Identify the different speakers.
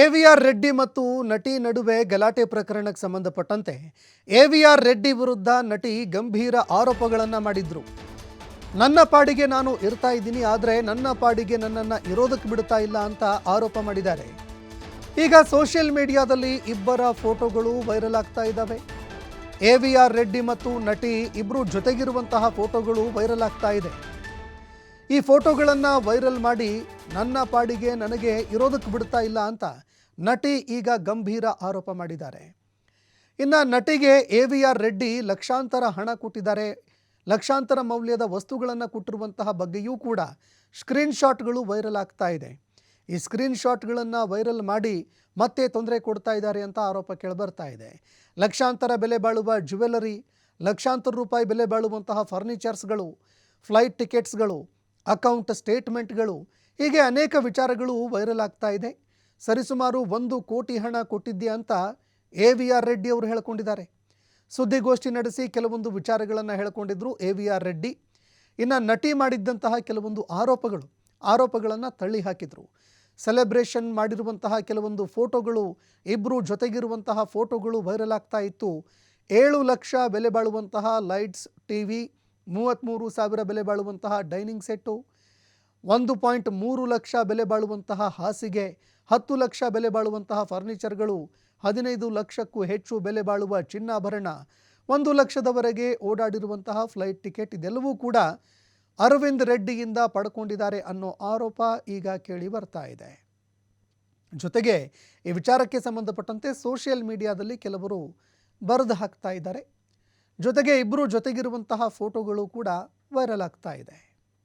Speaker 1: AVR Reddy ಮತ್ತು ನಟಿ ನಡುವೆ ಗಲಾಟೆ ಪ್ರಕರಣಕ್ಕೆ ಸಂಬಂಧಪಟ್ಟಂತೆ ಎವಿಆರ್ ರೆಡ್ಡಿ ವಿರುದ್ಧ ನಟಿ ಗಂಭೀರ ಆರೋಪಗಳನ್ನು ಮಾಡಿದ್ರು. ನನ್ನ ಪಾಡಿಗೆ ನಾನು ಇರ್ತಾ ಇದ್ದೀನಿ, ಆದರೆ ನನ್ನ ಪಾಡಿಗೆ ನನ್ನನ್ನು ಇರೋದಕ್ಕೆ ಬಿಡ್ತಾ ಇಲ್ಲ ಅಂತ ಆರೋಪ ಮಾಡಿದ್ದಾರೆ. ಈಗ ಸೋಷಿಯಲ್ ಮೀಡಿಯಾದಲ್ಲಿ ಇಬ್ಬರ ಫೋಟೋಗಳು ವೈರಲ್ ಆಗ್ತಾ ಇದ್ದಾವೆ. ಎವಿಆರ್ ರೆಡ್ಡಿ ಮತ್ತು ನಟಿ ಇಬ್ಬರು ಜೊತೆಗಿರುವಂತಹ ಫೋಟೋಗಳು ವೈರಲ್ ಆಗ್ತಾ ಇದೆ. ಈ ಫೋಟೋಗಳನ್ನು ವೈರಲ್ ಮಾಡಿ ನನ್ನ ಪಾಡಿಗೆ ನನಗೆ ಇರೋದಕ್ಕೆ ಬಿಡ್ತಾ ಇಲ್ಲ ಅಂತ ನಟಿ ಈಗ ಗಂಭೀರ ಆರೋಪ ಮಾಡಿದ್ದಾರೆ. ಇನ್ನು ನಟಿಗೆ ಎ ವಿ ಆರ್ ರೆಡ್ಡಿ ಲಕ್ಷಾಂತರ ಹಣ ಕೊಟ್ಟಿದ್ದಾರೆ. ಲಕ್ಷಾಂತರ ಮೌಲ್ಯದ ವಸ್ತುಗಳನ್ನು ಕೊಟ್ಟಿರುವಂತಹ ಬಗ್ಗೆಯೂ ಕೂಡ ಸ್ಕ್ರೀನ್ಶಾಟ್ಗಳು ವೈರಲ್ ಆಗ್ತಾ ಇದೆ. ಈ ಸ್ಕ್ರೀನ್ಶಾಟ್ಗಳನ್ನು ವೈರಲ್ ಮಾಡಿ ಮತ್ತೆ ತೊಂದರೆ ಕೊಡ್ತಾ ಇದ್ದಾರೆ ಅಂತ ಆರೋಪ ಕೇಳಿಬರ್ತಾ ಇದೆ. ಲಕ್ಷಾಂತರ ಬೆಲೆ ಬಾಳುವ ಜ್ಯುವೆಲರಿ, ಲಕ್ಷಾಂತರ ರೂಪಾಯಿ ಬೆಲೆ ಬಾಳುವಂತಹ ಫರ್ನಿಚರ್ಸ್ಗಳು, ಫ್ಲೈಟ್ ಟಿಕೆಟ್ಸ್ಗಳು ಅಕೌಂಟ್ ಸ್ಟೇಟ್ಮೆಂಟ್ಗಳು. ಹೀಗೆ ಅನೇಕ ವಿಚಾರಗಳು ವೈರಲ್ ಆಗ್ತಾ ಇದೆ. ಸರಿಸುಮಾರು ಒಂದು ಕೋಟಿ ಹಣ ಕೊಟ್ಟಿದ್ದೆ ಅಂತ ಎ ವಿ ಆರ್ ರೆಡ್ಡಿ ಅವರು ಹೇಳ್ಕೊಂಡಿದ್ದಾರೆ. ಸುದ್ದಿಗೋಷ್ಠಿ ನಡೆಸಿ ಕೆಲವೊಂದು ವಿಚಾರಗಳನ್ನು ಹೇಳ್ಕೊಂಡಿದ್ರು ಎ ವಿ ಆರ್ ರೆಡ್ಡಿ. ಇನ್ನು ನಟಿ ಮಾಡಿದ್ದಂತಹ ಕೆಲವೊಂದು ಆರೋಪಗಳು, ಆರೋಪಗಳನ್ನು ತಳ್ಳಿ ಹಾಕಿದರು. ಸೆಲೆಬ್ರೇಷನ್ ಮಾಡಿರುವಂತಹ ಕೆಲವೊಂದು ಫೋಟೋಗಳು ಇಬ್ಬರು ಜೊತೆಗಿರುವಂತಹ ಫೋಟೋಗಳು ವೈರಲ್ ಆಗ್ತಾ ಇತ್ತು. ಏಳು ಲಕ್ಷ ಬೆಲೆ ಬಾಳುವಂತಹ ಲೈಟ್ಸ್ ಟಿ ವಿ ಮೂವತ್ತ್ಮೂರು ಸಾವಿರ ಬೆಲೆ ಬಾಳುವಂತಹ ಡೈನಿಂಗ್ ಸೆಟ್ಟು, ಒಂದು ಪಾಯಿಂಟ್ ಮೂರು ಲಕ್ಷ ಬೆಲೆ ಬಾಳುವಂತಹ ಹಾಸಿಗೆ, ಹತ್ತು ಲಕ್ಷ ಬೆಲೆ ಬಾಳುವಂತಹ ಫರ್ನಿಚರ್ಗಳು, ಹದಿನೈದು ಲಕ್ಷಕ್ಕೂ ಹೆಚ್ಚು ಬೆಲೆ ಬಾಳುವ ಚಿನ್ನಾಭರಣ, ಒಂದು ಲಕ್ಷದವರೆಗೆ ಓಡಾಡಿರುವಂತಹ ಫ್ಲೈಟ್ ಟಿಕೆಟ್ ಇದೆಲ್ಲವೂ ಕೂಡ ಅರವಿಂದ್ ರೆಡ್ಡಿಯಿಂದ ಪಡ್ಕೊಂಡಿದ್ದಾರೆ ಅನ್ನೋ ಆರೋಪ ಈಗ ಕೇಳಿ ಬರ್ತಾ ಇದೆ. ಜೊತೆಗೆ ಈ ವಿಚಾರಕ್ಕೆ ಸಂಬಂಧಪಟ್ಟಂತೆ ಸೋಷಿಯಲ್ ಮೀಡಿಯಾದಲ್ಲಿ ಕೆಲವರು ಬರೆದು ಹಾಕ್ತಾ ಇದ್ದಾರೆ. ಜೊತೆಗೆ ಇಬ್ಬರು ಜೊತೆಗಿರುವಂತಹ ಫೋಟೋಗಳು ಕೂಡ ವೈರಲ್ ಆಗ್ತಾ ಇದೆ.